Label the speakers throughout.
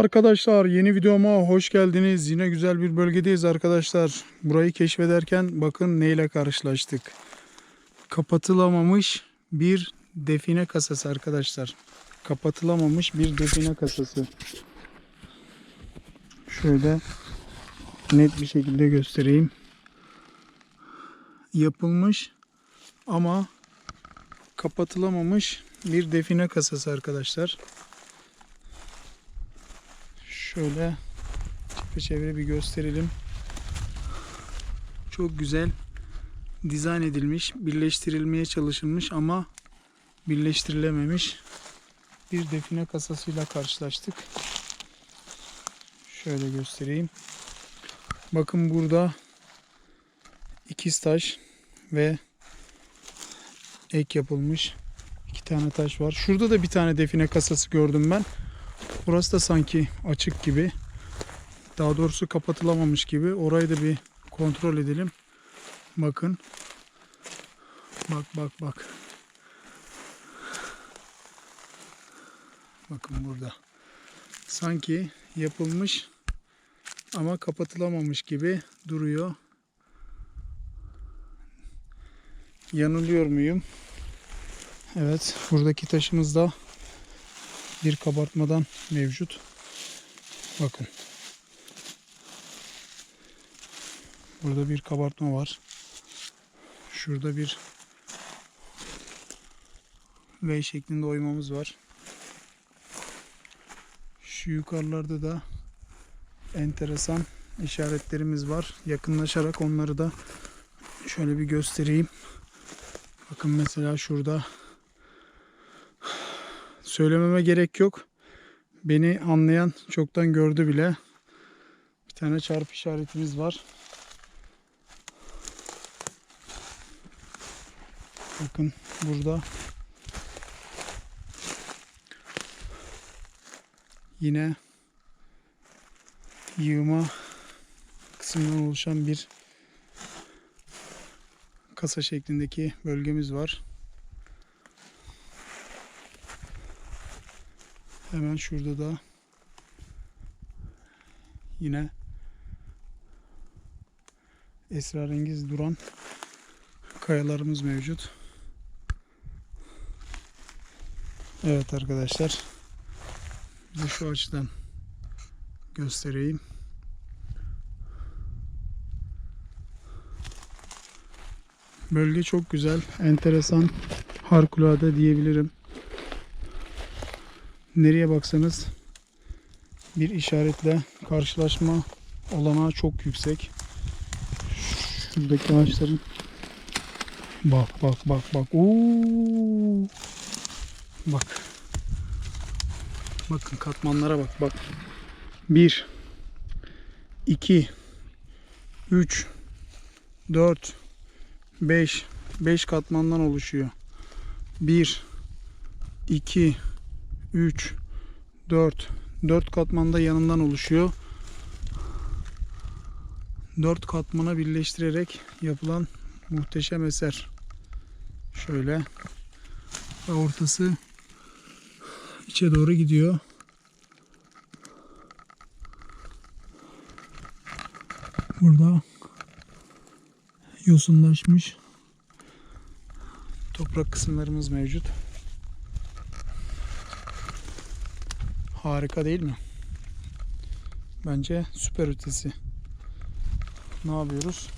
Speaker 1: Arkadaşlar, yeni videoma hoş geldiniz. Yine güzel bir bölgedeyiz arkadaşlar. Burayı keşfederken bakın neyle karşılaştık. Kapatılamamış bir define kasası arkadaşlar. Kapatılamamış bir define kasası. Şöyle net bir şekilde göstereyim. Yapılmış ama kapatılamamış bir define kasası arkadaşlar. Şöyle çevre bir gösterelim. Çok güzel dizayn edilmiş, birleştirilmeye çalışılmış ama birleştirilememiş bir define kasasıyla karşılaştık. Şöyle göstereyim. Bakın burada ikiz taş ve ek yapılmış iki tane taş var. Şurada da bir tane define kasası gördüm ben. Burası da sanki açık gibi. Daha doğrusu kapatılamamış gibi. Orayı da bir kontrol edelim. Bakın. Bak bak bak. Bakın burada. Sanki yapılmış ama kapatılamamış gibi duruyor. Yanılıyor muyum? Evet, buradaki taşımız da bir kabartmadan mevcut. Bakın. Burada bir kabartma var. Şurada bir V şeklinde oymamız var. Şu yukarılarda da enteresan işaretlerimiz var. Yakınlaşarak onları da şöyle bir göstereyim. Bakın mesela şurada Söylememe gerek yok. Beni anlayan çoktan gördü bile. Bir tane çarpı işaretimiz var. Bakın burada yine yığma kısmından oluşan bir kasa şeklindeki bölgemiz var. Hemen şurada da yine esrarengiz duran kayalarımız mevcut. Evet arkadaşlar. Size şu açıdan göstereyim. Bölge çok güzel, enteresan, harikulade diyebilirim. Nereye baksanız bir işaretle karşılaşma olanağı çok yüksek. Şuradaki ağaçların bak bak bak bak. Oo! Bak. Bakın katmanlara bak bak. 1 2 3 4 5 5 katmandan oluşuyor. 1 2 3 4 4 katmanda yanından oluşuyor. 4 katmana birleştirerek yapılan muhteşem eser. Şöyle ortası içe doğru gidiyor. Burada yosunlaşmış toprak kısımlarımız mevcut. Harika değil mi? Bence süper ötesi. Ne yapıyoruz?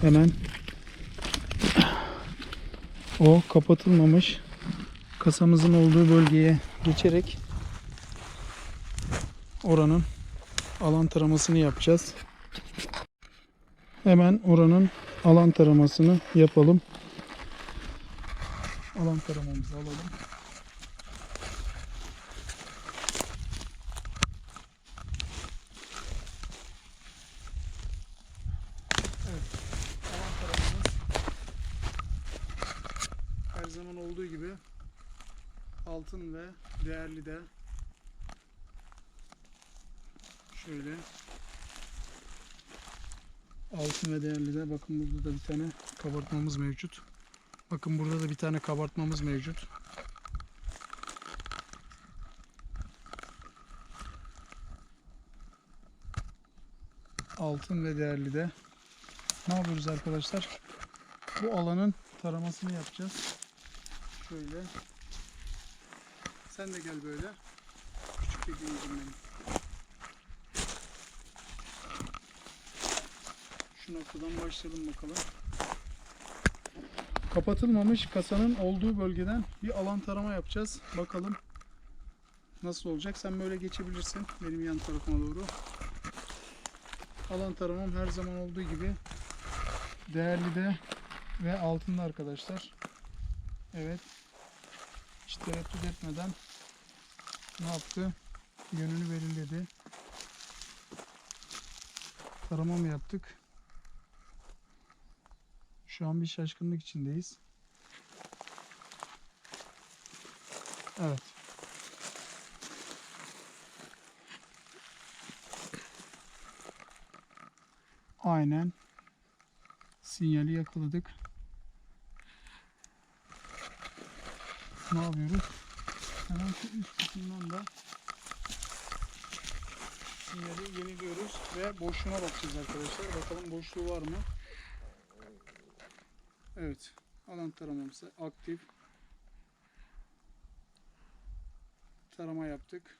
Speaker 1: Hemen o kapatılmamış kasamızın olduğu bölgeye geçerek oranın alan taramasını yapacağız. Hemen oranın alan taramasını yapalım. Alan taramamızı alalım. değerli de şöyle altın ve değerli de bakın burada da bir tane kabartmamız mevcut. Bakın burada da bir tane kabartmamız mevcut. Altın ve değerli de ne yapıyoruz arkadaşlar? Bu alanın taramasını yapacağız. Şöyle sen de gel böyle. Küçük hediyecim benim. Şu noktadan başlayalım bakalım. Kapatılmamış kasanın olduğu bölgeden bir alan tarama yapacağız. Bakalım nasıl olacak. Sen böyle geçebilirsin benim yan tarafıma doğru. Alan taramam her zaman olduğu gibi değerli de ve altında arkadaşlar. Evet. Hiç tereddüt etmeden ne yaptı? Yönünü belirledi. Tarama mı yaptık? Şu an bir şaşkınlık içindeyiz. Evet. Aynen. Sinyali yakaladık. Ne yapıyoruz? Hemen şu üst kısmından da sinyali yeniliyoruz ve boşluğuna bakacağız arkadaşlar. Bakalım boşluğu var mı? Evet. Alan taramamız aktif. Tarama yaptık.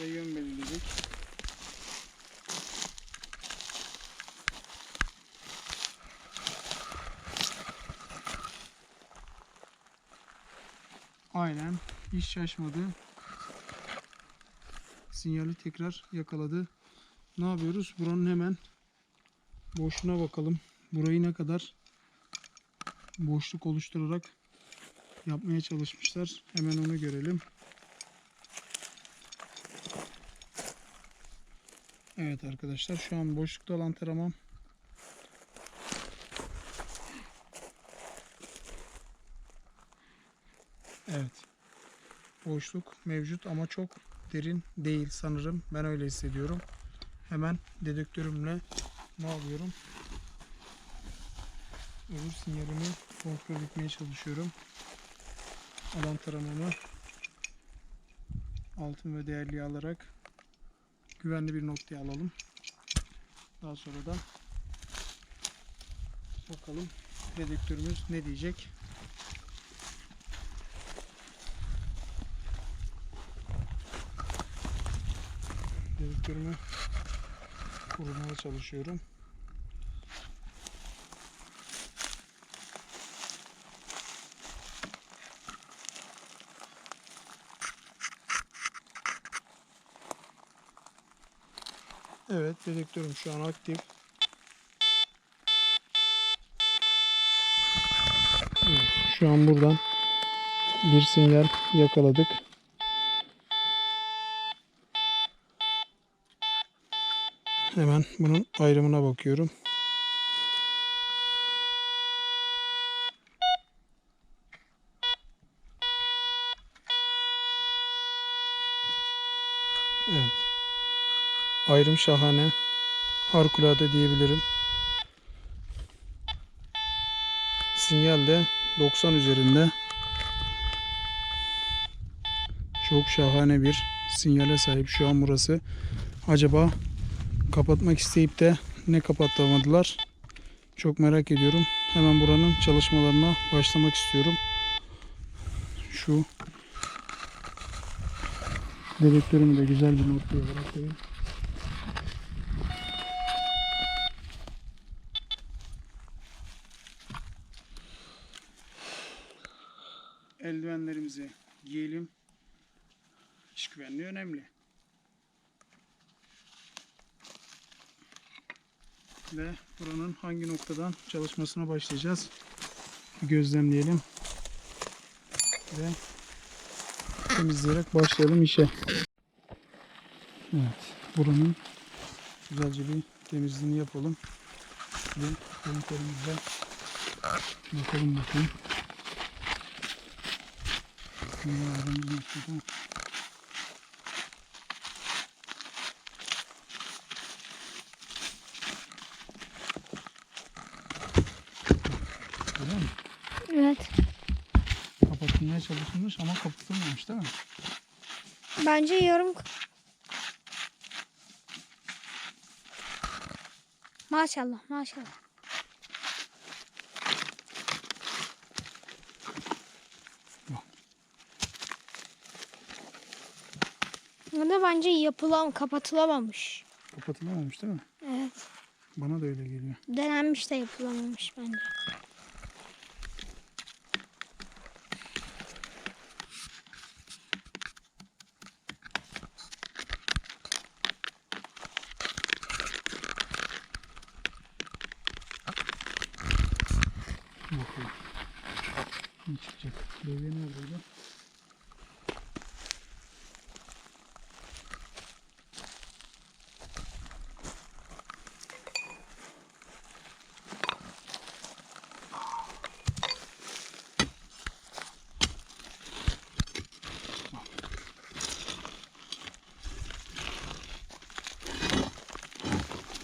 Speaker 1: Ve yön belirledik. Aynen. Hiç şaşmadı. Sinyali tekrar yakaladı. Ne yapıyoruz? Buranın hemen boşluğuna bakalım. Burayı ne kadar boşluk oluşturarak yapmaya çalışmışlar. Hemen onu görelim. Evet arkadaşlar şu an boşlukta olan taramam. Evet. Boşluk mevcut ama çok derin değil sanırım. Ben öyle hissediyorum. Hemen dedektörümle ne yapıyorum? Öbür sinyalimi kontrol etmeye çalışıyorum. Alan taramamı altın ve değerli alarak güvenli bir noktaya alalım. Daha sonra da bakalım dedektörümüz ne diyecek. Dedektörümü kurmaya çalışıyorum. Evet dedektörüm şu an aktif. Evet, şu an buradan bir sinyal yakaladık. Hemen bunun ayrımına bakıyorum. Evet. Ayrım şahane. Harikulade diyebilirim. Sinyal de 90 üzerinde. Çok şahane bir sinyale sahip şu an burası. Acaba kapatmak isteyip de ne kapatamadılar? Çok merak ediyorum. Hemen buranın çalışmalarına başlamak istiyorum. Şu dedektörümü de güzel bir noktaya bırakayım. Eldivenlerimizi giyelim. İş güvenliği önemli. Ve buranın hangi noktadan çalışmasına başlayacağız. Bir gözlemleyelim. Ve temizleyerek başlayalım işe. Evet. Buranın güzelce bir temizliğini yapalım. Ve kontrolümüze bakalım bakayım. Ne noktada. Öyle mi?
Speaker 2: Evet.
Speaker 1: Kapatılmaya çalışılmış ama kapatılmamış değil mi?
Speaker 2: Bence yarım Maşallah maşallah.
Speaker 1: Yok.
Speaker 2: Burada bence yapılam kapatılamamış.
Speaker 1: Kapatılamamış değil mi?
Speaker 2: Evet.
Speaker 1: Bana da öyle geliyor.
Speaker 2: Denenmiş de yapılamamış bence.
Speaker 1: Bakalım. Ne çıkacak? Levye neredeydi?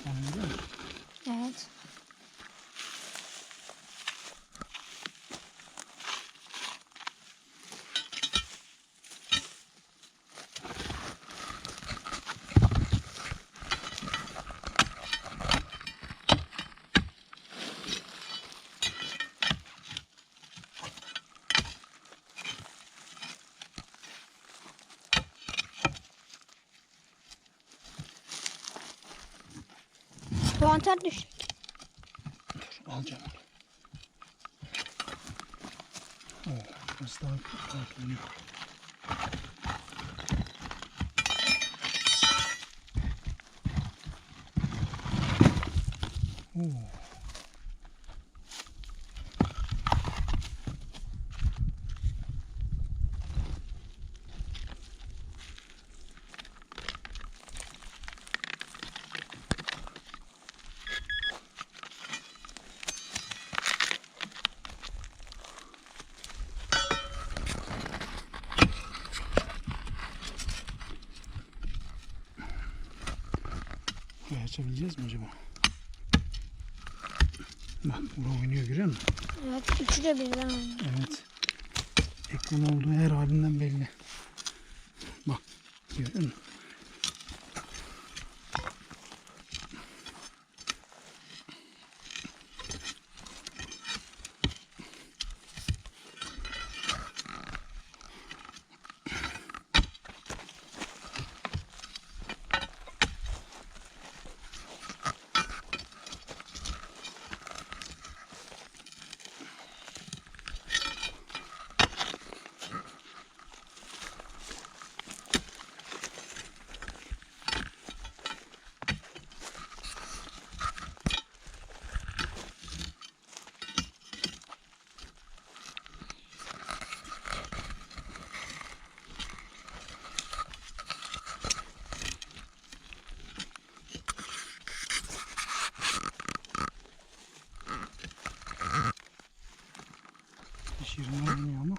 Speaker 1: Anladın mı?
Speaker 2: Evet. Puantar düştü.
Speaker 1: Dur alacağım onu. Oo, burası daha kalkınıyor. Oo. Burayı açabileceğiz mi acaba? Bak bura oynuyor görüyor musun?
Speaker 2: Evet. Üçü de birden oynuyor.
Speaker 1: Evet. Ekran olduğu her halinden belli. Bak görüyor musun? İş yerinden oynuyor ama.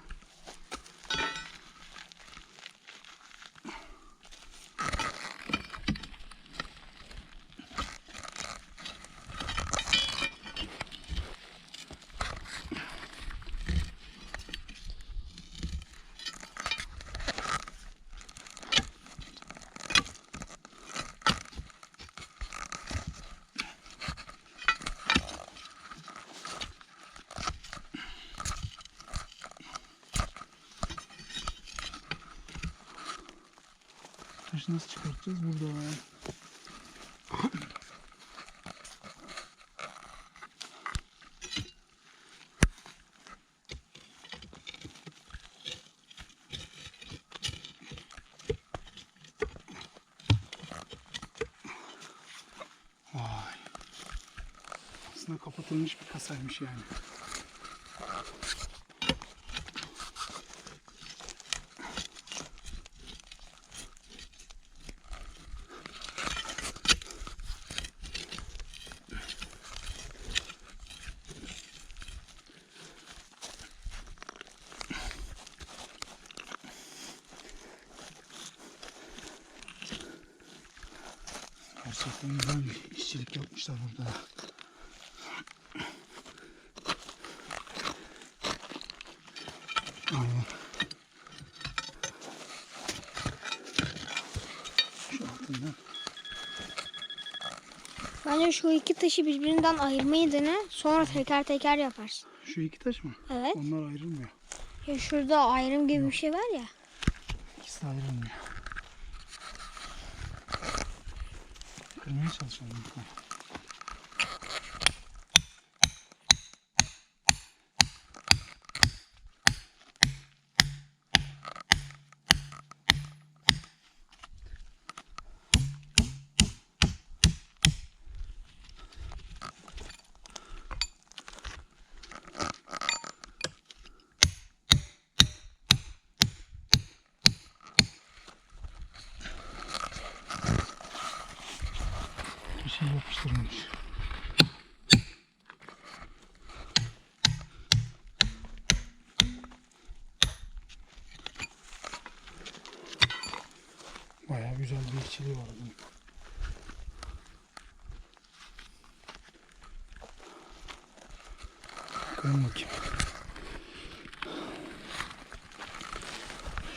Speaker 1: Taşı nasıl çıkartacağız burada? Vay. Aslında kapatılmış bir kasaymış yani. Gerçekten güzel bir işçilik yapmışlar burada. Aynen.
Speaker 2: Bence şu iki taşı birbirinden ayırmayı dene. Sonra teker teker yaparsın.
Speaker 1: Şu iki taş mı?
Speaker 2: Evet.
Speaker 1: Onlar ayrılmıyor.
Speaker 2: Ya şurada ayrım gibi bir şey var ya.
Speaker 1: İkisi ayrılmıyor. Kırmaya çalışalım. Güzel bir işçiliği var bunun. Bakalım bakayım.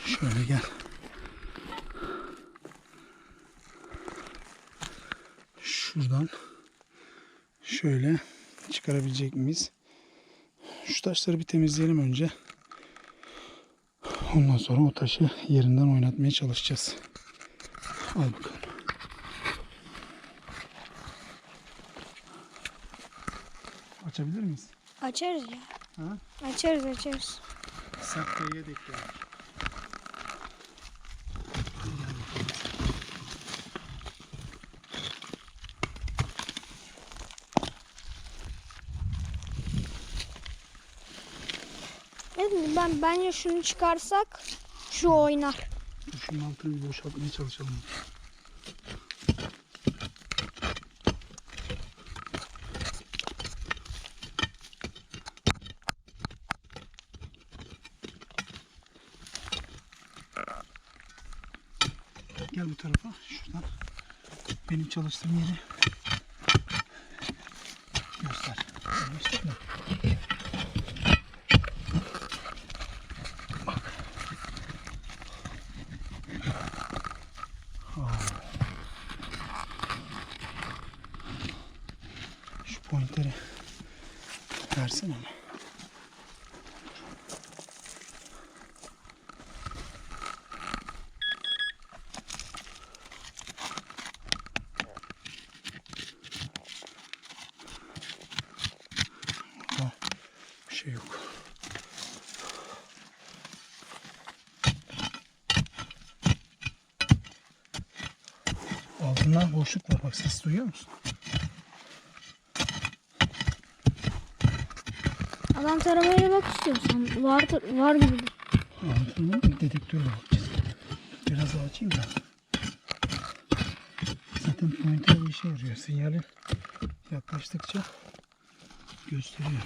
Speaker 1: Şöyle gel. Şuradan şöyle çıkarabilecek miyiz? Şu taşları bir temizleyelim önce. Ondan sonra o taşı yerinden oynatmaya çalışacağız. Al bakalım. Açabilir miyiz?
Speaker 2: Açarız ya.
Speaker 1: Ha?
Speaker 2: Açarız açarız.
Speaker 1: Kayıya denk geldik.
Speaker 2: Evet, ben bence şunu çıkarsak şu oynar.
Speaker 1: Şunun altını bir boşaltmaya çalışalım. Gel bu tarafa. Şuradan. Benim çalıştığım yeri göster. Göster? Şu pointeri versene bir şey yok. Altında boşluk var. Bak ses duyuyor musun?
Speaker 2: Adam taramayla bak istiyorsan. Vardır, var gibi.
Speaker 1: Altını dedektörle bakacağız. Biraz daha açayım da. Zaten pointer bir işe yarıyor. Sinyali yaklaştıkça gösteriyor.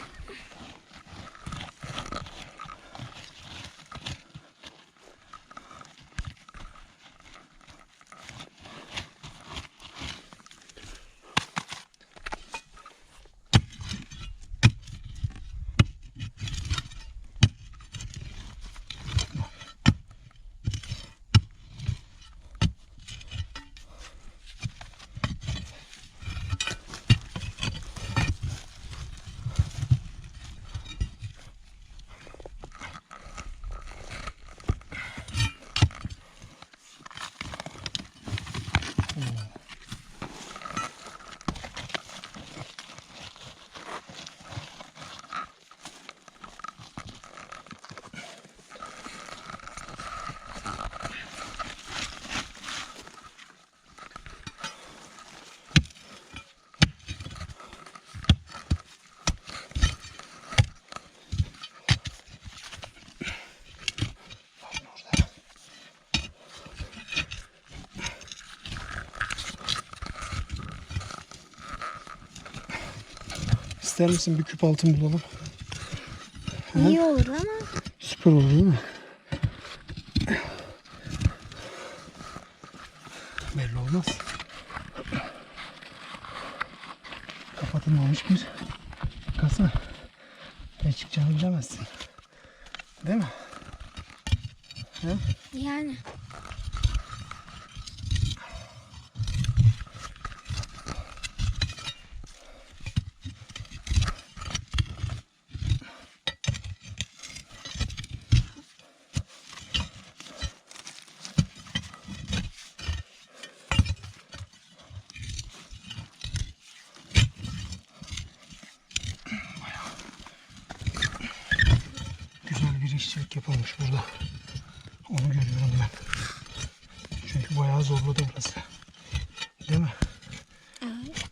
Speaker 1: İster misin bir küp altın bulalım?
Speaker 2: İyi olur ama
Speaker 1: Süper olur değil mi? Belli olmaz. Kapatılmamış bir kasa. Ne çıkacağını bilemezsin. Değil mi? He?
Speaker 2: yani.
Speaker 1: ek yapılmış burada. Onu görüyorum ben. Çünkü bayağı zorladı burası. Değil mi?
Speaker 2: Evet.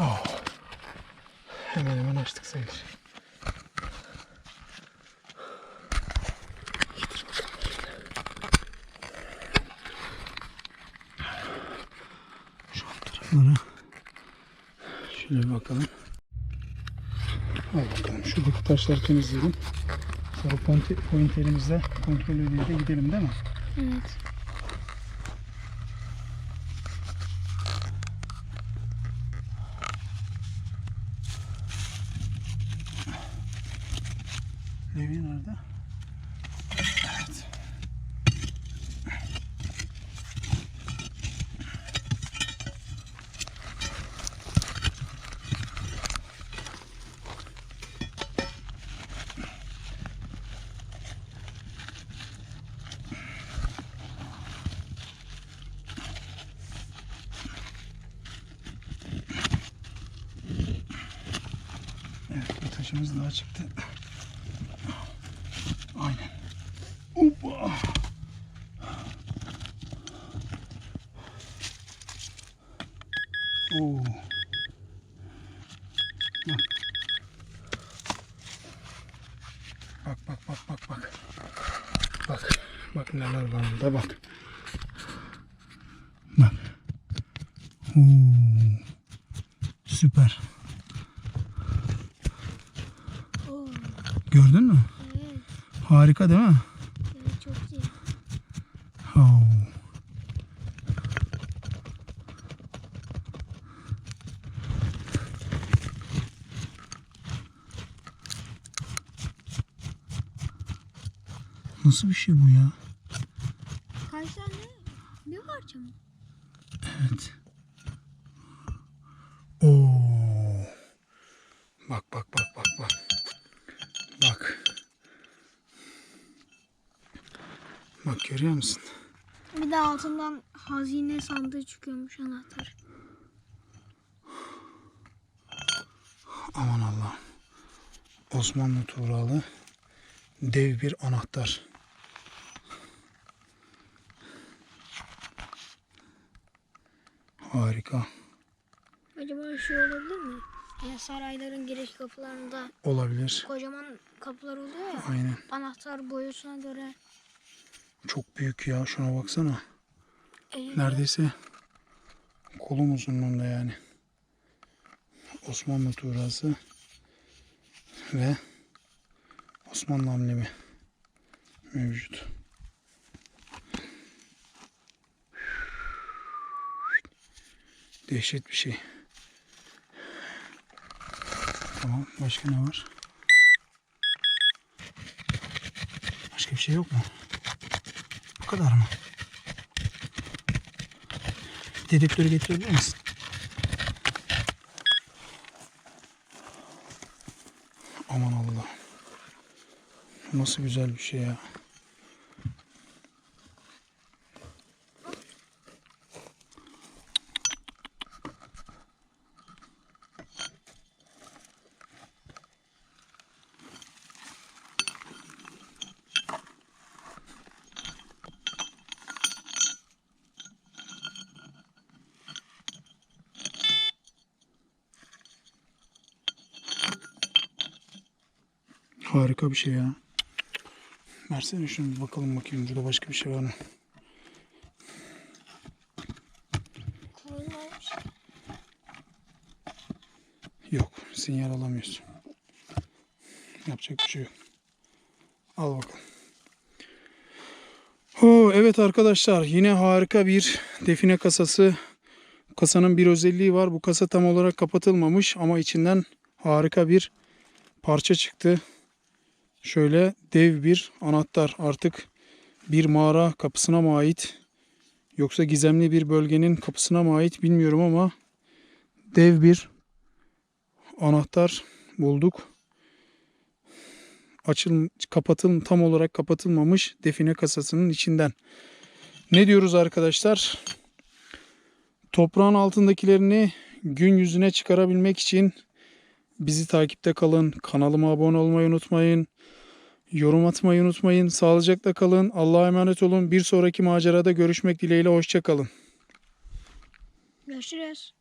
Speaker 1: Oh. Hemen hemen açtık sayılır. Getir bakalım şöyle. Şu alt taraflara şöyle bakalım. Hadi bakalım. Şuradaki taşları temizleyelim. Sonra pointerimizle kontrol da gidelim değil mi?
Speaker 2: Evet.
Speaker 1: Taşımız daha çıktı. Aynen. Hoppa. Oo. Bak. Bak bak bak bak bak. Bak. Bak neler var burada. Bak. Oo. Süper.
Speaker 2: Oo.
Speaker 1: Gördün mü?
Speaker 2: Evet.
Speaker 1: Harika değil mi?
Speaker 2: Evet çok iyi.
Speaker 1: Oh. Nasıl bir şey bu ya?
Speaker 2: Kaç tane? Bir parça mı?
Speaker 1: Evet. Görüyor musun?
Speaker 2: Bir de altından hazine sandığı çıkıyormuş anahtar.
Speaker 1: Aman Allah'ım. Osmanlı Tuğralı dev bir anahtar. Harika.
Speaker 2: Acaba şey olabilir mi? Yani sarayların giriş kapılarında
Speaker 1: Olabilir.
Speaker 2: kocaman kapılar oluyor ya.
Speaker 1: Aynen.
Speaker 2: Anahtar boyutuna göre.
Speaker 1: Çok büyük ya. Şuna baksana.
Speaker 2: eğiliyor.
Speaker 1: Neredeyse kolum uzunluğunda yani. Osmanlı tuğrası ve Osmanlı amblemi mevcut. Dehşet bir şey. Tamam. Başka ne var? Başka bir şey yok mu? Kadar mı? Dedektörü getirebilir misin? Aman Allah. Nasıl güzel bir şey ya. Harika bir şey ya. Versene şunu bakalım bakayım burada başka bir şey var mı? Yok. Sinyal alamıyorsun. Yapacak bir şey yok. Al bakalım. Oo, evet arkadaşlar yine harika bir define kasası. Kasanın bir özelliği var. Bu kasa tam olarak kapatılmamış ama içinden harika bir parça çıktı. Şöyle dev bir anahtar. Artık bir mağara kapısına mı ait yoksa gizemli bir bölgenin kapısına mı ait bilmiyorum ama dev bir anahtar bulduk. Açıl kapatıl tam olarak kapatılmamış define kasasının içinden. Ne diyoruz arkadaşlar? Toprağın altındakilerini gün yüzüne çıkarabilmek için bizi takipte kalın. Kanalıma abone olmayı unutmayın. Yorum atmayı unutmayın. Sağlıcakla kalın. Allah'a emanet olun. Bir sonraki macerada görüşmek dileğiyle. Hoşçakalın.
Speaker 2: Görüşürüz.